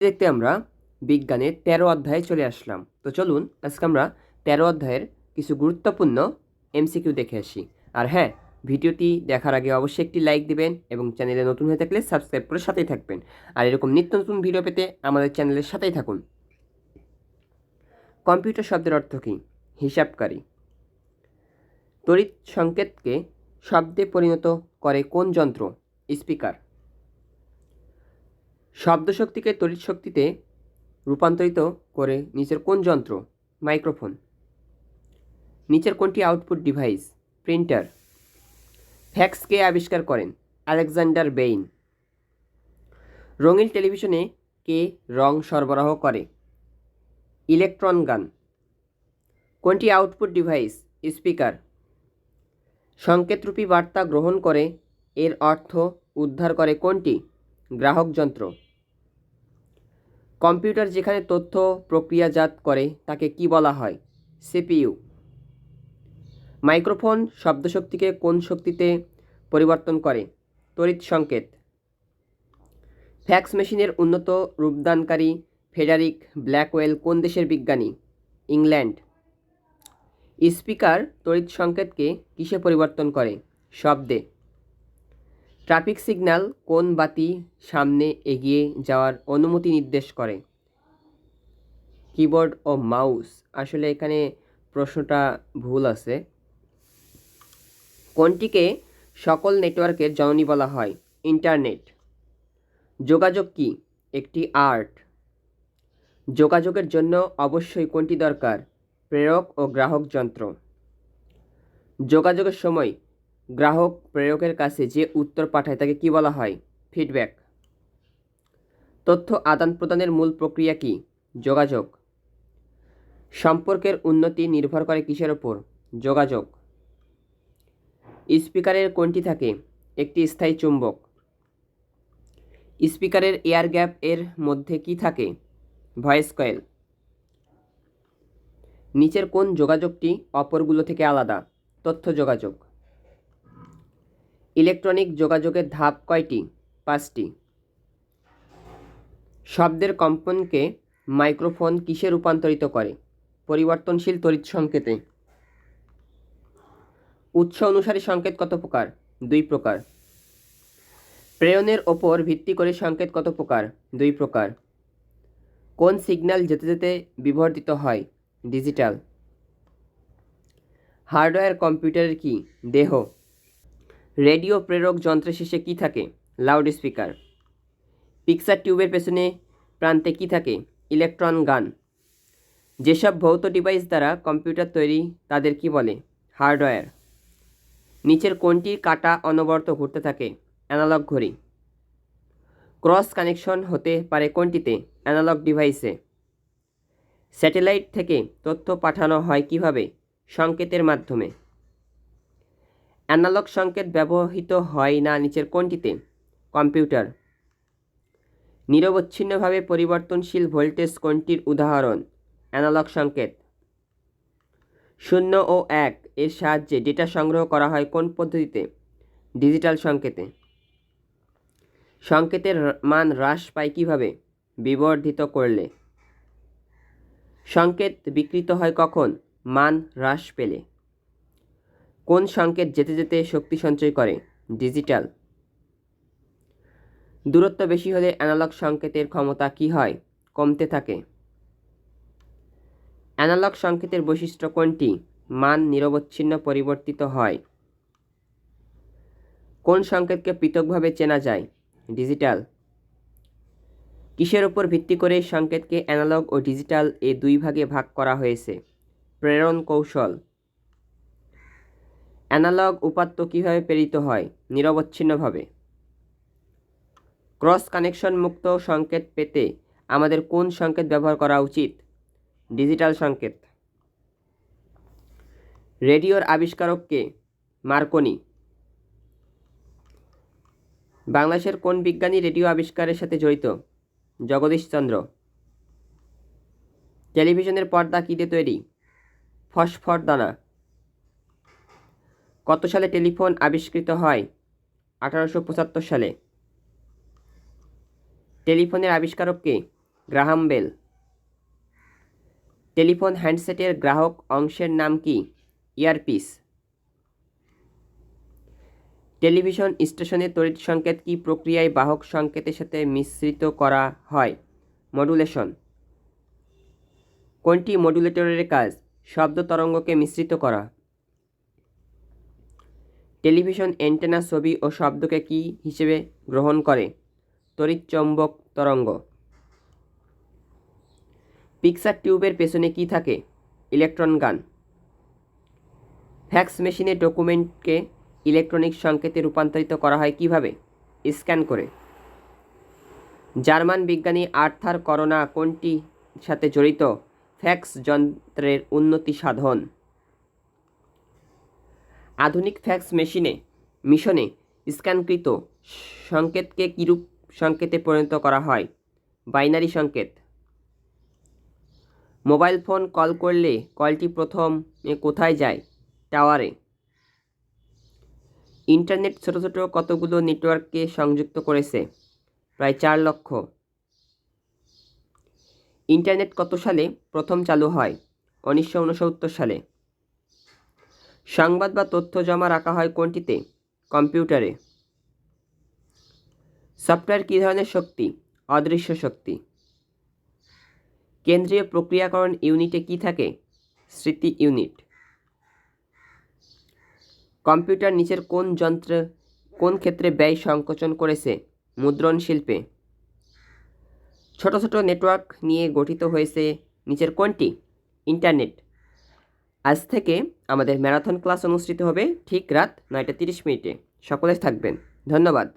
দেখতে আমরা বিজ্ঞানের তেরো অধ্যায়ে চলে আসলাম। তো চলুন, আজকে আমরা তেরো অধ্যায়ের কিছু গুরুত্বপূর্ণ এমসিকিউ দেখে আসি। আর হ্যাঁ ভিডিওটি দেখার আগে অবশ্যই একটি লাইক দিবেন এবং চ্যানেলে নতুন হয়ে থাকলে সাবস্ক্রাইব করে সাথেই থাকবেন। আর এরকম নিত্য নতুন ভিডিও পেতে আমাদের চ্যানেলের সাথেই থাকুন। কম্পিউটার শব্দের অর্থ কী? হিসাবকারী। তড়িৎ সংকেতকে শব্দে পরিণত করে কোন যন্ত্র? স্পিকার। শব্দশক্তিকে তড়িৎ শক্তিতে রূপান্তরিত করে নিচের কোন যন্ত্র? মাইক্রোফোন। নিচের কোনটি আউটপুট ডিভাইস? প্রিন্টার। ফ্যাক্স কে আবিষ্কার করেন? Alexander Bain. রঙিন টেলিভিশনে কে রং সরবরাহ করে? ইলেকট্রন গান। কোনটি আউটপুট ডিভাইস? স্পিকার। সংকেতরূপী বার্তা গ্রহণ করে এর অর্থ উদ্ধার করে কোনটি? গ্রাহক যন্ত্র। কম্পিউটার যেখানে তথ্য, প্রক্রিয়াজাত করে, তাকে কি বলা হয়? সিপিইউ। মাইক্রোফোন শব্দশক্তিকে কোন শক্তিতে পরিবর্তন করে? তড়িৎ সংকেত। ফ্যাক্স মেশিনের উন্নত রূপদানকারী ফেডারিক ব্ল্যাকওয়েল কোন দেশের বিজ্ঞানী? ইংল্যান্ড। স্পিকার তড়িৎ সংকেতকে কিসে পরিবর্তন করে? শব্দে। ট্রাফিক সিগন্যাল কোন বাতি সামনে এগিয়ে যাওয়ার অনুমতি নির্দেশ করে? কিবোর্ড ও মাউস। আসলে এখানে প্রশ্নটা ভুল আছে। কোনটিকে সকল নেটওয়ার্কের জননী বলা হয়? ইন্টারনেট। যোগাযোগ কি? একটি আর্ট। যোগাযোগের জন্য অবশ্যই কোনটি দরকার? প্রেরক ও গ্রাহক যন্ত্র। যোগাযোগের সময় গ্রাহক প্রেরকের কাছে যে উত্তর পাঠায় তাকে কি বলা হয়? ফিডব্যাক। তথ্য আদান প্রদানের মূল প্রক্রিয়া কি? যোগাযোগ। সম্পর্কের উন্নতি নির্ভর করে কিসের ওপর? যোগাযোগ। স্পিকারের কোনটি থাকে? একটি স্থায়ী চুম্বক। স্পিকারের এয়ার গ্যাপ এর মধ্যে কি থাকে? Voice coil. নিচের কোন যোগাযোগটি অপরগুলো থেকে আলাদা? তথ্য যোগাযোগ। ইলেকট্রনিক যোগাযোগের ধাপ কয়টি? পাঁচটি। শব্দের কম্পনকে মাইক্রোফোন কিসে রূপান্তরিত করে? পরিবর্তনশীল তড়িৎ সংকেতে। উৎস অনুসারী সংকেত কত প্রকার? দুই প্রকার। প্রেরণের ওপর ভিত্তি করে সংকেত কত প্রকার? দুই প্রকার। কোন সিগন্যাল যেতে যেতে বিবর্তিত হয়? ডিজিটাল। হার্ডওয়্যার কম্পিউটারের কি? দেহ। রেডিও প্রেরক যন্ত্রের শেষে কী থাকে? লাউড স্পিকার পিকচার টিউবের পেছনে প্রান্তে কী থাকে? ইলেকট্রন গান যেসব ভৌত ডিভাইস দ্বারা কম্পিউটার তৈরি, তাদের কি বলে? হার্ডওয়্যার নিচের কোনটির কাটা অনবরত ঘুরতে থাকে অ্যানালগ ঘড়ি। ক্রস কানেকশন হতে পারে কোনটিতে অ্যানালগ ডিভাইসে স্যাটেলাইট থেকে তথ্য পাঠানো হয় কীভাবে? সংকেতের মাধ্যমে। অ্যানালগ সংকেত ব্যবহৃত হয় না নিচের কোনটিতে? কম্পিউটার। নিরবচ্ছিন্নভাবে পরিবর্তনশীল ভোল্টেজ কোনটির উদাহরণ? অ্যানালগ সংকেত। শূন্য ও এক এর সাহায্যে ডেটা সংগ্রহ করা হয় কোন পদ্ধতিতে? ডিজিটাল সংকেতে। সংকেতের মান হ্রাস পায় কীভাবে? বিবর্ধিত করলে। সংকেত বিকৃত হয় কখন? মান হ্রাস পেলে। কোন সংকেত যেতে যেতে শক্তি সঞ্চয় করে? ডিজিটাল। দূরত্ব বেশি হলে অ্যানালগ সংকেতের ক্ষমতা কী হয়? কমতে থাকে। অ্যানালগ সংকেতের বৈশিষ্ট্য কোনটি? মান নিরবচ্ছিন্ন পরিবর্তিত হয়। কোন সংকেতকে পৃথকভাবে চেনা যায়? ডিজিটাল। কিসের উপর ভিত্তি করে সংকেতকে অ্যানালগ ও ডিজিটাল এ দুই ভাগে ভাগ করা হয়েছে? প্রেরণ কৌশল। অ্যানালগ উপাত্ত কীভাবে প্রেরিত হয়? নিরবচ্ছিন্নভাবে। ক্রস কানেকশন মুক্ত সংকেত পেতে আমাদের কোন সংকেত ব্যবহার করা উচিত? ডিজিটাল সংকেত। রেডিওর আবিষ্কারককে মার্কনি। বাংলাদেশের কোন বিজ্ঞানী রেডিও আবিষ্কারের সাথে জড়িত? জগদীশচন্দ্র টেলিভিশনের পর্দা কিতে তৈরি? ফসফর দানা। কত সালে টেলিফোন আবিষ্কৃত হয়? আঠারোশো পঁচাত্তর সালে। টেলিফোনের আবিষ্কারককে গ্রাহাম বেল। টেলিফোন হ্যান্ডসেটের গ্রাহক অংশের নাম কি? ইয়ারপিস। টেলিভিশন স্টেশনে তড়িৎ সংকেত কি প্রক্রিয়ায় বাহক সংকেতের সাথে মিশ্রিত করা হয়? মডুলেশন। কোনটি মডুলেটরের কাজ? শব্দ তরঙ্গকে মিশ্রিত করা। টেলিভিশন অ্যান্টেনা ছবি ও শব্দকে কি হিসেবে গ্রহণ করে? তড়িৎচৌম্বক তরঙ্গ। পিকচার টিউবের পেছনে কি থাকে? ইলেকট্রন গান। ফ্যাক্স মেশিনে ডকুমেন্টকে ইলেকট্রনিক সংকেতে রূপান্তরিত করা হয় কীভাবে? স্ক্যান করে। জার্মান বিজ্ঞানী আর্থার করোনা কোনটি সাথে জড়িত? ফ্যাক্স যন্ত্রের উন্নতি সাধন। আধুনিক ফ্যাক্স মেশিনে, মিশনে স্ক্যানকৃত সংকেতকে কিরূপ সংকেতে পরিণত করা হয়? বাইনারি সংকেত। মোবাইল ফোন কল করলে কলটি প্রথম কোথায় যায়? টাওয়ারে। ইন্টারনেট ছোট ছোট কতগুলো নেটওয়ার্ককে সংযুক্ত করেছে? প্রায় চার লক্ষ। ইন্টারনেট কত সালে প্রথম চালু হয়? উনিশশো উনসত্তর সালে। সংবাদ বা তথ্য জমা রাখা হয় কোনটিতে? কম্পিউটারে। সফটওয়্যার কী ধরনের শক্তি? অদৃশ্য শক্তি। কেন্দ্রীয় প্রক্রিয়াকরণ ইউনিটে কি থাকে? স্মৃতি ইউনিট। কম্পিউটার নিচের কোন যন্ত্র কোন ক্ষেত্রে ব্যয় সংকোচন করেছে? মুদ্রণ শিল্পে। ছোট ছোট নেটওয়ার্ক নিয়ে গঠিত হয়েছে নিচের কোনটি? ইন্টারনেট। আজ থেকে আমাদের ম্যারাথন ক্লাস অনুষ্ঠিত হবে ঠিক রাত নয়টা তিরিশ মিনিটে। সকলে থাকবেন। ধন্যবাদ।